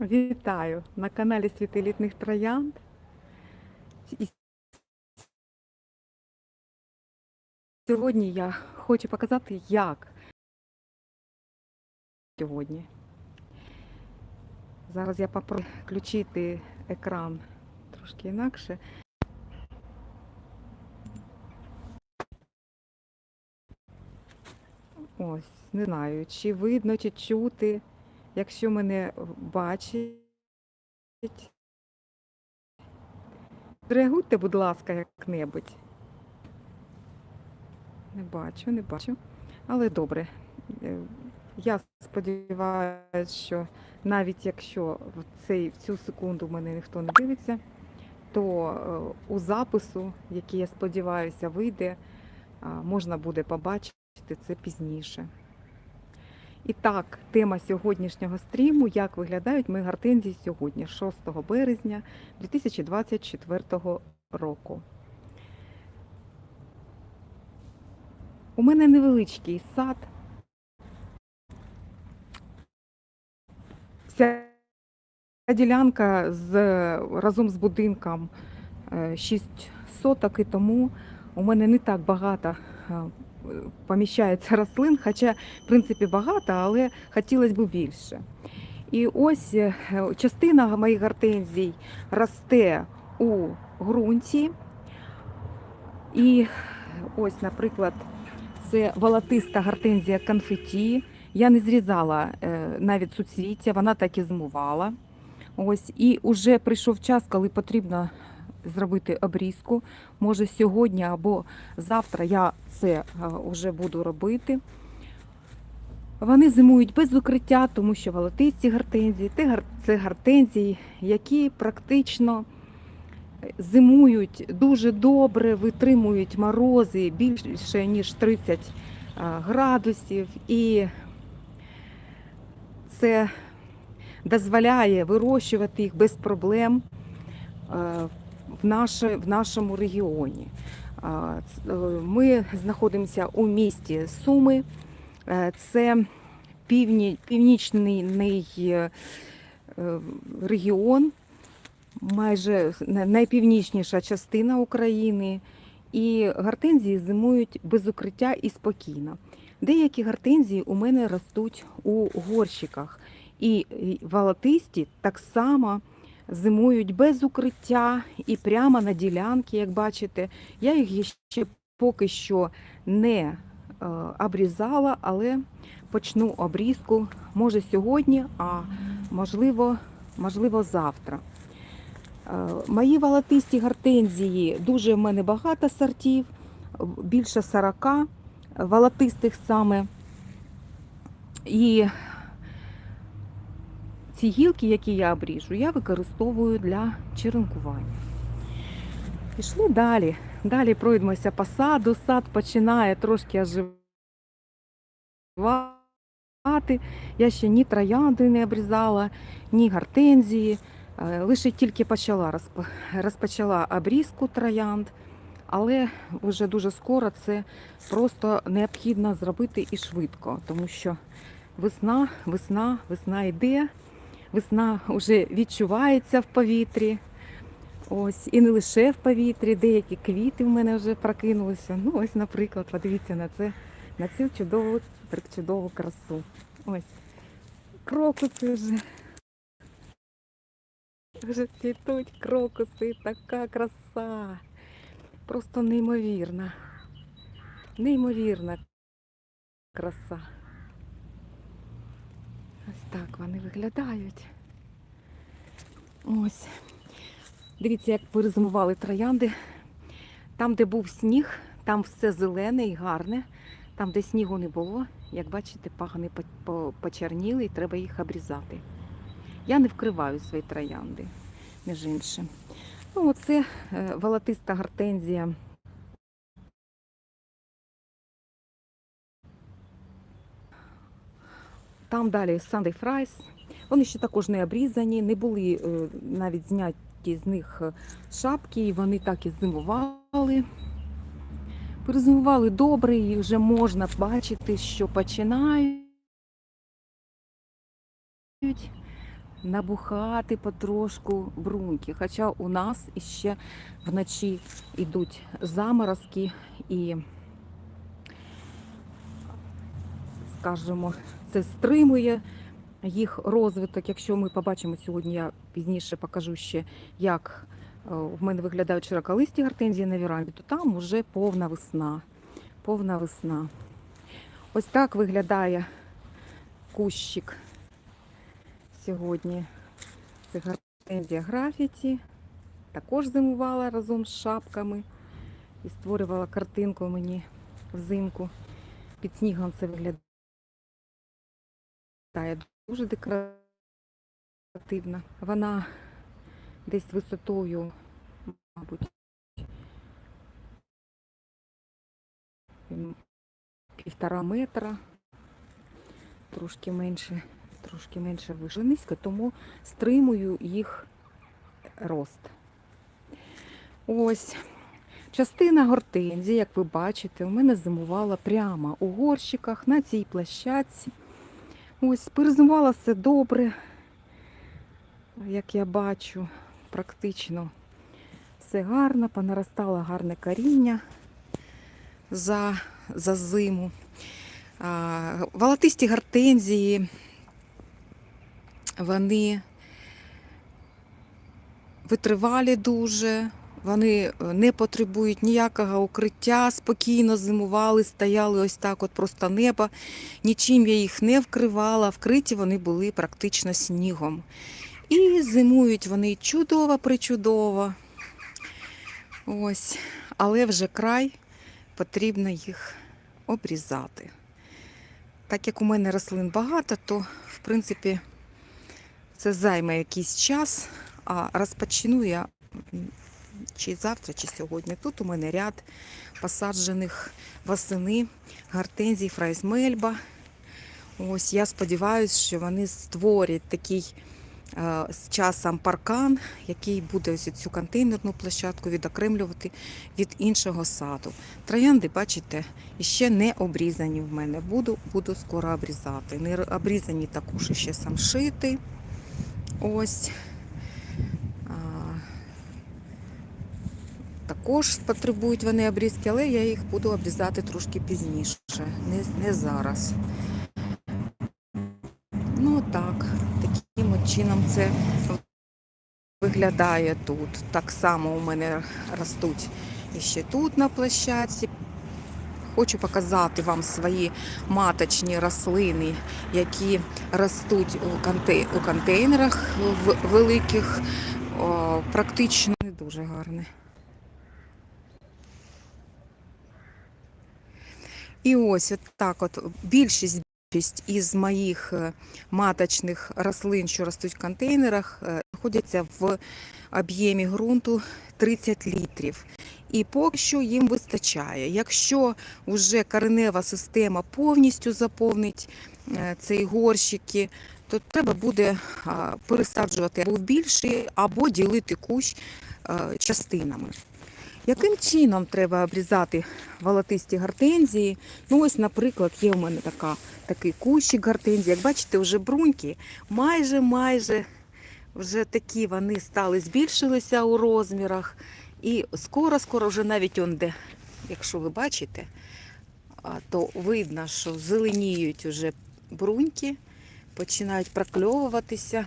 Вітаю на каналі Світи літних троянд. Сьогодні я хочу показати, як сьогодні. Зараз я попробую включити екран трошки інакше. Ось, не знаю, чи видно, чи чути. Якщо мене бачить, реагуйте, будь ласка, як-небудь. Не бачу, не бачу. Але добре. Е, Я сподіваюся, що навіть якщо в, цей, в цю секунду мене ніхто не дивиться, то е, у запису, який я сподіваюся, вийде, можна буде побачити це пізніше. І так, тема сьогоднішнього стріму як виглядають мої гортензії сьогодні, 6 березня 2024 року. У мене невеличкий сад. Ця ділянка з, разом з будинком 6 соток, і тому у мене не так багато е, поміщається рослин, хоча, в принципі, багато, але хотілося б більше. І ось е, частина моїх гортензій росте у ґрунті. І ось, наприклад, це волотиста гортензія конфеті. Я не зрізала е, навіть суцвіття, вона так і змувала. Ось, і вже прийшов час, коли потрібно зробити обрізку. Може, сьогодні або завтра я це вже буду робити. Вони зимують без укриття, тому що волотисті гортензії це гортензії, які практично е, зимують дуже добре, витримують морози більше ніж 30 градусів. І це дозволяє вирощувати їх без проблем е, наше, в нашому регіоні. Е, Ми знаходимося у місті Суми. Е, Це півні, північний е, регіон, майже найпівнічніша частина України. І гортензії зимують без укриття і спокійно. Деякі гортензії у мене ростуть у горщиках, і і волотисті так само зимують без укриття і прямо на ділянки, як бачите. Я їх ще поки що не е, обрізала, але почну обрізку може сьогодні, а можливо, можливо завтра. Е, Мої волотисті гортензії дуже в мене багато сортів, більше 40 волотистих саме. І ці гілки, які я обріжу, я використовую для черенкування. Пішли далі. Далі пройдемося по саду. Сад починає трошки оживати. Я ще ні троянди не обрізала, ні гортензії. Е, Лише тільки почала розпочала обрізку троянд, але вже дуже скоро це просто необхідно зробити і швидко, тому що весна, весна, весна йде, весна вже відчувається в повітрі. Ось, і не лише в повітрі, деякі квіти в мене вже прокинулися. Ну, ось, наприклад, подивіться на це, на цю чудову, чудову красу. Ось. Крокуси вже. Вже цвітуть крокуси, така краса. Просто неймовірна. Неймовірна краса. Так вони виглядають. Ось. Дивіться, як перезимували троянди. Там, де був сніг, там все зелене і гарне. Там, де снігу не було, як бачите, пагани по- по- почерніли і треба їх обрізати. Я не вкриваю свої троянди, між іншим. Ну, оце е, волотиста гортензія. Там далі Sunday Fries. Вони ще також не обрізані, не були е, навіть зняті з них е, шапки, і вони так і зимували. Перезимували добре, і вже можна бачити, що починають набухати потрошку бруньки. Хоча у нас іще вночі йдуть заморозки і, скажімо, це стримує їх розвиток. Якщо ми побачимо сьогодні, я пізніше покажу ще, як е, в мене виглядають широколисті гортензії на віранді, то там уже повна весна. Повна весна. Ось так виглядає кущик сьогодні. Це гортензія графіті. Також зимувала разом з шапками і створювала картинку мені взимку. Під снігом це виглядає дуже декоративно. Вона десь висотою, мабуть, півтора метра, трошки менше, трошки менше вище низько, тому стримую їх рост. Ось. Частина гортензії, як ви бачите, у мене зимувала прямо у горщиках на цій площадці. Ось, перезимувала все добре, як я бачу, практично все гарно, понаростало гарне коріння за, за зиму. А, волотисті гортензії, вони витривалі дуже, вони е, не потребують ніякого укриття, спокійно зимували, стояли ось так, от просто небо. Нічим я їх не вкривала, вкриті вони були практично снігом. І зимують вони чудово, причудово. Ось, але вже край потрібно їх обрізати. Так як у мене рослин багато, то в принципі це займе якийсь час, а розпочну я чи завтра, чи сьогодні. Тут у мене ряд посаджених восени гортензій фрайсмельба. Ось я сподіваюся, що вони створять такий е, з часом паркан, який буде ось цю контейнерну площадку відокремлювати від іншого саду. Троянди, бачите, ще не обрізані в мене. Буду, буду скоро обрізати. Не обрізані також ще самшити. Ось. Також потребують вони обрізки, але я їх буду обрізати трошки пізніше, не, не зараз. Ну так, таким чином це виглядає тут. Так само у мене ростуть і ще тут на площадці. Хочу показати вам свої маточні рослини, які ростуть у, контей- у контейнерах великих. Практично не дуже гарне. І ось от так от більшість із моїх е, маточних рослин, що ростуть в контейнерах, е, знаходяться в об'ємі ґрунту 30 літрів. І поки що їм вистачає. Якщо вже коренева система повністю заповнить е, цей горщики, то треба буде пересаджувати або в більший, або ділити кущ частинами. Яким чином треба обрізати волотисті гортензії? Ну, ось, наприклад, є у мене така, такий кущик гортензії. Як бачите, вже бруньки майже майже вже такі вони стали, збільшилися у розмірах. І скоро-скоро вже навіть он де, якщо ви бачите, то видно, що зеленіють уже бруньки, починають прокльовуватися.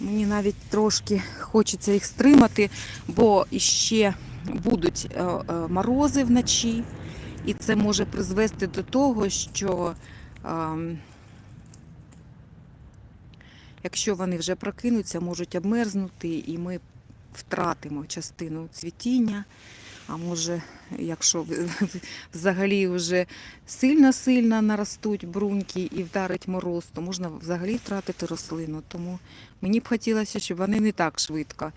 Мені навіть трошки хочеться їх стримати, бо іще будуть е, е, морози вночі, і це може призвести до того, що ем, якщо вони вже прокинуться, можуть обмерзнути, і ми втратимо частину цвітіння. А може, якщо взагалі вже сильно-сильно наростуть бруньки і вдарить мороз, то можна взагалі втратити рослину. Тому мені б хотілося, щоб вони не так швидко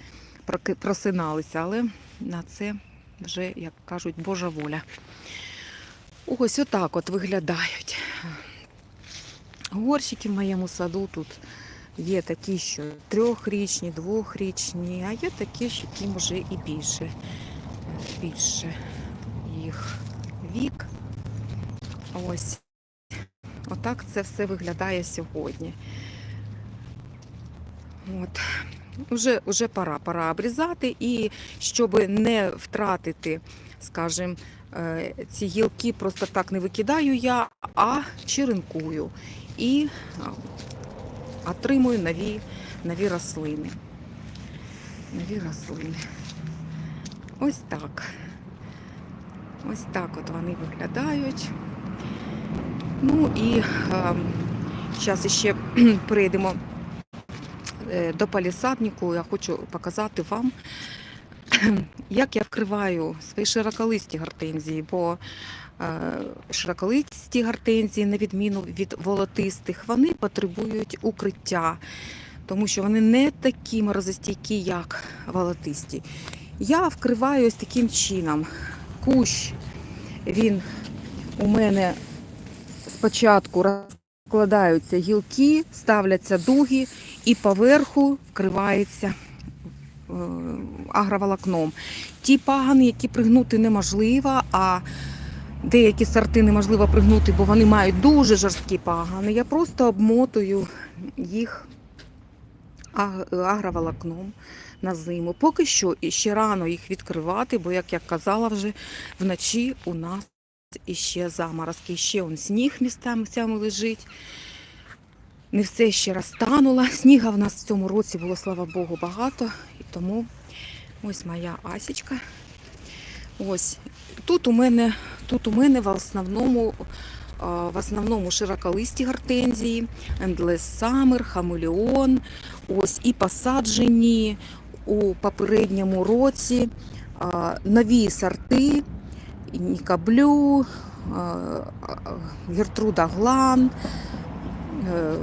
просиналися, але на це вже, як кажуть, Божа воля. Ось отак от виглядають. Горщики в моєму саду тут є такі, що трьохрічні, двохрічні, а є такі, що яким вже і більше більше їх вік. Ось. Отак це все виглядає сьогодні. От. Уже, уже пора, пора обрізати, і щоб не втратити, скажімо, е, ці гілки просто так не викидаю я, а черенкую і отримую нові, нові рослини. Нові рослини. Ось так. Ось так от вони виглядають. Ну і зараз ще прийдемо до палісаднику. Я хочу показати вам, як я вкриваю свої широколисті гортензії, бо е, широколисті гортензії, на відміну від волотистих, вони потребують укриття, тому що вони не такі морозостійкі, як волотисті. Я вкриваю ось таким чином. Кущ, він у мене спочатку розкладаються гілки, ставляться дуги і поверху вкривається е, агроволокном. Ті пагани, які пригнути неможливо, а деякі сорти неможливо пригнути, бо вони мають дуже жорсткі пагани. Я просто обмотую їх агроволокном на зиму. Поки що ще рано їх відкривати, бо, як я казала вже, вночі у нас іще заморозки, ще он сніг місцями лежить. Не все ще розтануло. Сніга в нас в цьому році було, слава Богу, багато. І тому ось моя асічка. Ось. Тут у мене, тут у мене в основному, а, в основному широколисті гортензії, Endless Summer, Хамелеон, ось і посаджені у попередньому році нові сорти Ніка Блю, а, а, Гертруда Глан, е,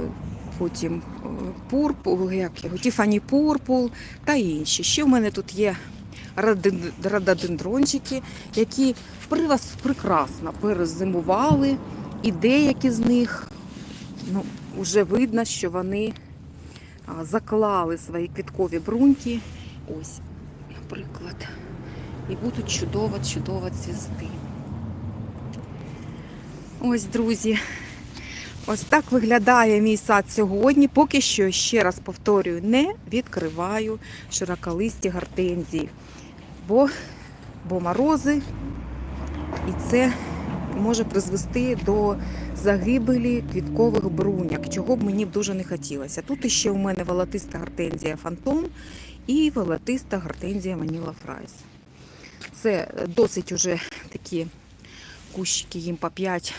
потім е, Пурпул, як його, Тіфані Пурпул та інші. Ще в мене тут є рододендрончики, які прекрасно перезимували, і деякі з них ну, вже видно, що вони заклали свої квіткові бруньки. Ось, наприклад. І будуть чудово-чудово цвісти. Ось, друзі, ось так виглядає мій сад сьогодні. Поки що, ще раз повторюю, не відкриваю широколисті гортензії, бо, бо морози, і це може призвести до загибелі квіткових бруняк, чого б мені б дуже не хотілося. Тут іще у мене волотиста гортензія Фантом і волотиста гортензія Маніла Фрайс. Це досить уже такі кущики, їм по 5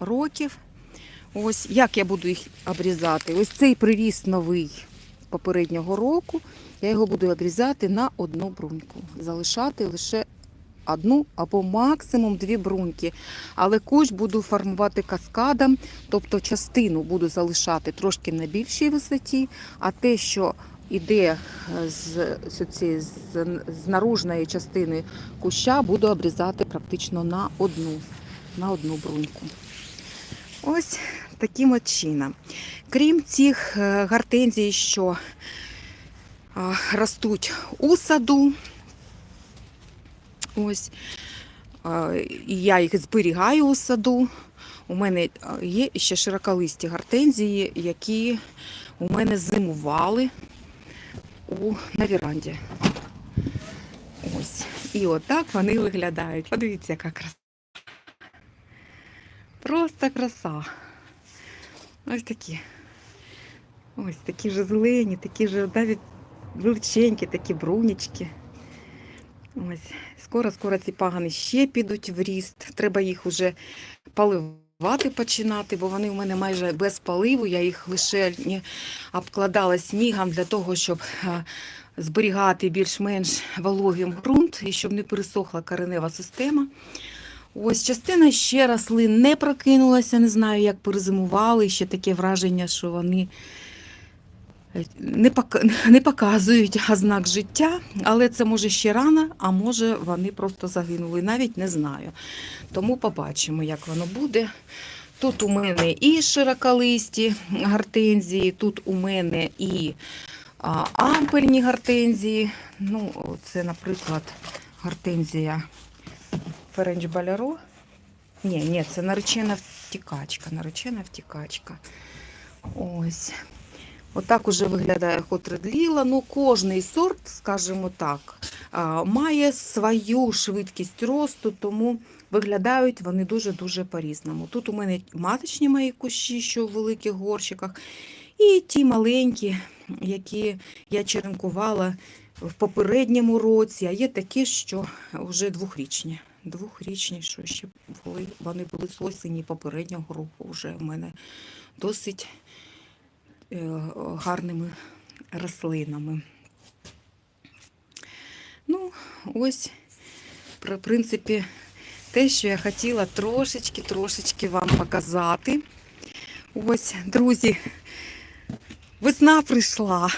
років. Ось як я буду їх обрізати. Ось цей приріст новий попереднього року. Я його буду обрізати на одну бруньку. Залишати лише одну або максимум дві бруньки. Але кущ буду формувати каскадом, тобто частину буду залишати трошки на більшій висоті, а те, що іде з, з, цієї- з, з наружної частини куща, буду обрізати практично на одну, на одну бруньку. Ось таким от чином. Крім цих е, гортензій, що ростуть у саду, ось, я їх зберігаю у саду. У мене є ще широколисті гортензії, які у мене зимували у, на віранді. Ось. І отак вони виглядають. Подивіться, яка краса. Просто краса. Ось такі. Ось такі ж зелені, такі ж навіть величенькі, такі брунічки. Ось. Скоро-скоро ці пагани ще підуть в ріст. Треба їх уже поливати починати, бо вони у мене майже без поливу. Я їх лише обкладала снігом для того, щоб зберігати більш-менш вологим ґрунт і щоб не пересохла коренева система. Ось частина ще рослин не прокинулася, не знаю, як перезимували. Ще таке враження, що вони не, не показують ознак життя, але це може ще рано, а може вони просто загинули. Навіть не знаю. Тому побачимо, як воно буде. Тут у мене і широколисті гортензії, тут у мене і а, ампельні гортензії. Ну, це, наприклад, гортензія Ференч Балеро. Ні, ні, це наречена втікачка, наречена втікачка. Ось. Отак уже виглядає хотредліла. Ну, кожний сорт, скажімо так, має свою швидкість росту, тому виглядають вони дуже-дуже по-різному. Тут у мене маточні мої кущі, що в великих горщиках, і ті маленькі, які я черенкувала в попередньому році, а є такі, що вже двохрічні. Двохрічні, що ще були, вони були з осені попереднього року. Вже в мене досить гарними рослинами. Ну, ось, в принципі, те, що я хотіла трошечки-трошечки вам показати. Ось, друзі, весна прийшла.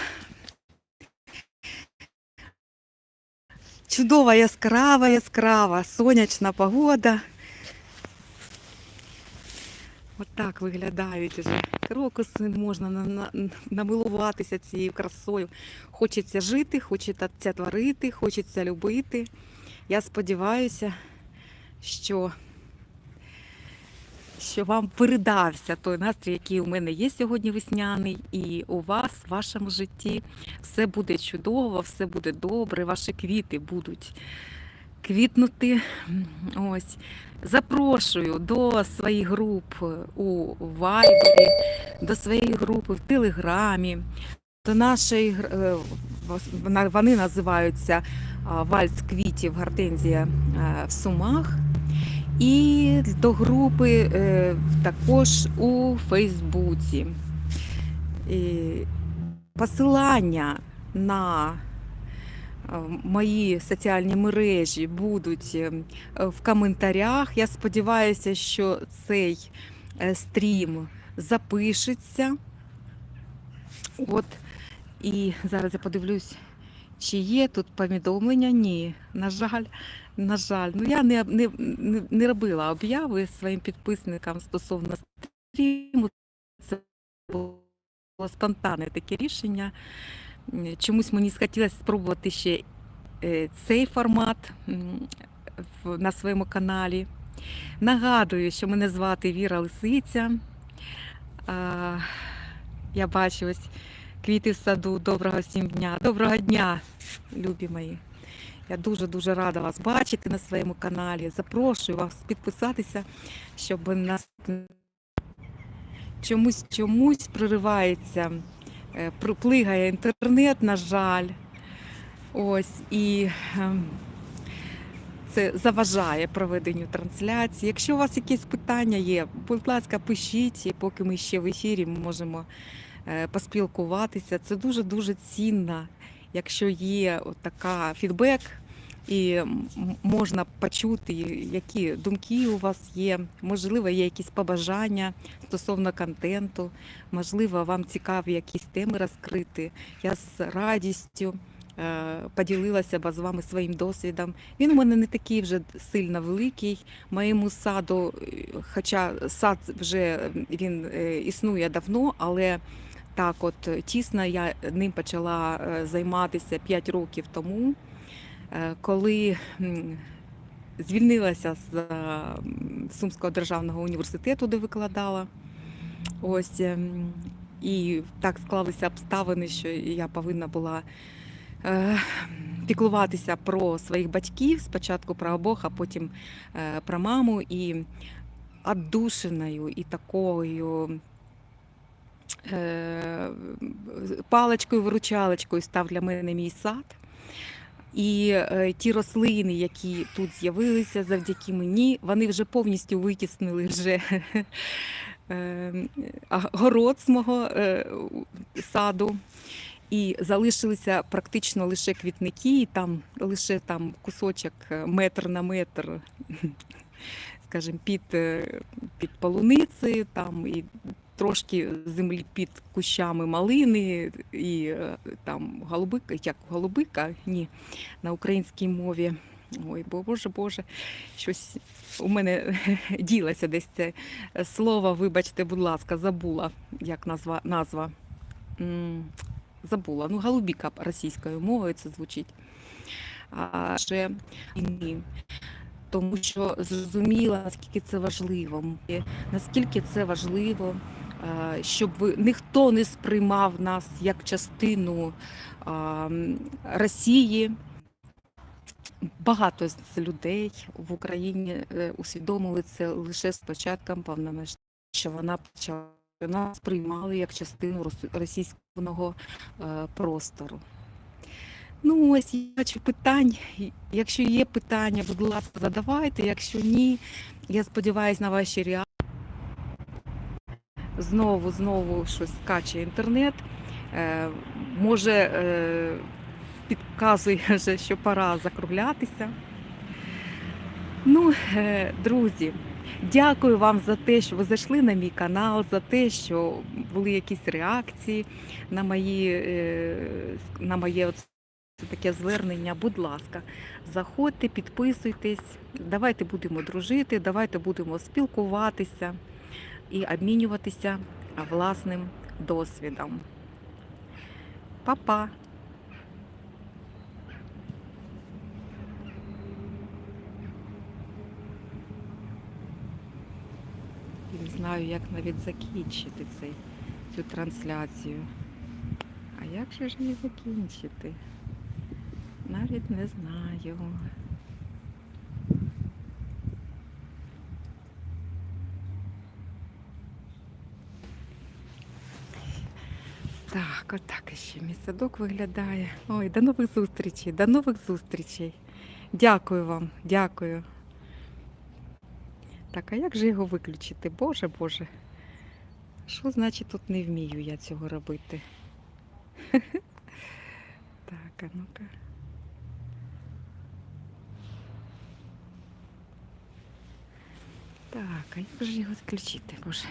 Чудова, яскрава, яскрава, сонячна погода. Отак виглядають уже крокуси, можна на, на, намилуватися цією красою. Хочеться жити, хочеться творити, хочеться любити. Я сподіваюся, що, що вам передався той настрій, який у мене є сьогодні весняний, і у вас, в вашому житті все буде чудово, все буде добре, ваші квіти будуть квітнути. Ось. Запрошую до своїх груп у Вайбері, до своєї групи в Телеграмі, до нашої е, вони називаються Вальс квітів Гортензія е, в Сумах. І до групи е, також у Фейсбуці. Посилання на мої соціальні мережі будуть е, в коментарях. Я сподіваюся, що цей е, стрім запишеться. От. І зараз я подивлюсь, чи є тут повідомлення. Ні, на жаль, на жаль. Ну я не, не, не робила обяви своїм підписникам стосовно стріму. Це було спонтанне таке рішення. Чомусь мені схотілося спробувати ще е, цей формат на своєму каналі. Нагадую, що мене звати Віра Лисиця. Я бачу ось квіти в саду. Доброго всім дня. Доброго дня, любі мої. Я дуже-дуже рада вас бачити на своєму каналі. Запрошую вас підписатися, щоб нас чомусь чомусь проривається, е, пр- плигає інтернет, на жаль. Ось і ем, це заважає проведенню трансляції. Якщо у вас якісь питання є, будь ласка, пишіть, і поки ми ще в ефірі ми можемо е, поспілкуватися. Це дуже-дуже цінно, якщо є така фідбек. І можна почути, які думки у вас є. Можливо, є якісь побажання стосовно контенту. Можливо, вам цікаві якісь теми розкрити. Я з радістю е, поділилася б з вами своїм досвідом. Він у мене не такий вже сильно великий. Моєму саду, е, хоча сад вже він е, існує давно, але так, от тісно я ним почала займатися 5 років тому, коли звільнилася з е, Сумського державного університету, де викладала. Ось ем, і так склалися обставини, що я повинна була е, піклуватися про своїх батьків, спочатку про обох, а потім е, про маму. І отдушиною і такою е, паличкою-виручалочкою став для мене мій сад. І е, ті рослини, які тут з'явилися завдяки мені, вони вже повністю витіснили вже е, город з мого е, саду. І залишилися практично лише квітники, і там лише там кусочок е, метр на метр, скажімо, під, під полуницею, там і трошки землі під кущами малини, і е, там голубика, як голубика, ні, на українській мові. Ой, боже, боже, щось у мене ділося десь це слово, вибачте, будь ласка, забула, як назва. назва. Забула. Ну, голубіка російською мовою це звучить. А ще війни. Тому що зрозуміла, наскільки це важливо. Наскільки це важливо щоб ніхто не сприймав нас як частину е, Росії. Багато з людей в Україні е, усвідомили це лише з початком повномасштабного, що вона почала нас приймали як частину російського е, простору. Ну, ось я бачу питань. Якщо є питання, будь ласка, задавайте. Якщо ні, я сподіваюся на ваші реакції. Знову, знову щось скаче інтернет. Е, може, е, підказує вже, що пора закруглятися. Ну, е, друзі, дякую вам за те, що ви зайшли на мій канал, за те, що були якісь реакції на мої на моє от таке звернення. Будь ласка, заходьте, підписуйтесь, давайте будемо дружити, давайте будемо спілкуватися і обмінюватися власним досвідом. Па-па! Не знаю, як навіть закінчити цей, цю трансляцію. А як же ж її закінчити? Навіть не знаю. Так, отак ще мій садок виглядає. Ой, до нових зустрічей, до нових зустрічей. Дякую вам, дякую. Так, а як же його виключити? Боже, Боже. Що значить тут не вмію я цього робити? Так, а ну-ка. Так, а як же його відключити, Боже?